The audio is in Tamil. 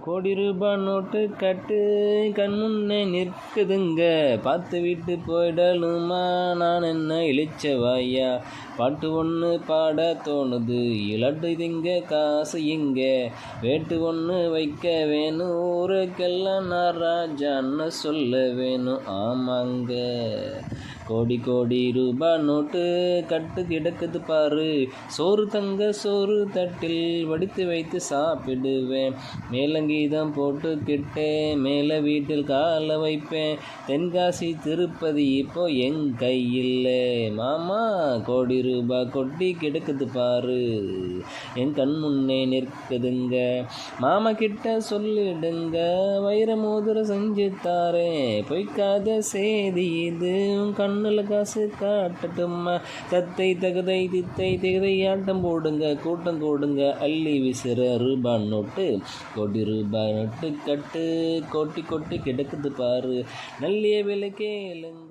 கோடி ரூபாய் நோட்டு கட்டு. கண் முன்னே நிற்குதுங்க. பார்த்து விட்டு போயிடலுமா? நான் என்ன இழிச்சவாயா பாட்டு ஒன்று பாட தோணுது. இலட்டு திங்க காசு இங்க. வேட்டு ஒன்று வைக்க வேணும். ஊருக்கெல்லாம் நான் ராஜான்னு சொல்ல வேணும். ஆமாங்க. கோடி கோடி ரூபாய் நோட்டு கட்டு கிடக்குது பாரு. சோறு தங்க சோறு தட்டில் வடித்து வைத்து சாப்பிடுவேன். மேலங்கீதம் போட்டுக்கிட்டே மேலே வீட்டில் காலை வைப்பேன். தென்காசி திருப்பதி இப்போ எங் கையில். மாமா கோடி ரூபாய் கொட்டி கிடக்குது பாரு. என் கண் முன்னே நிற்குதுங்க. மாமா கிட்ட சொல்லிடுங்க. வைர மோதிர செஞ்சு தாரேன் பொய்க்காத செய்தி இது. உன் கண்ணில் காசு காட்டட்டுமா தத்தை தகுதை தித்தை திகதை ஆட்டம் போடுங்க. கூட்டம் கூடுங்க அள்ளி விசிற ரூபா நோட்டு. கோடி ரூபாய் பட்டு கட்டு கொட்டி கொட்டி கிடக்குது பாரு. நல்லிய விலை கேளுங்க.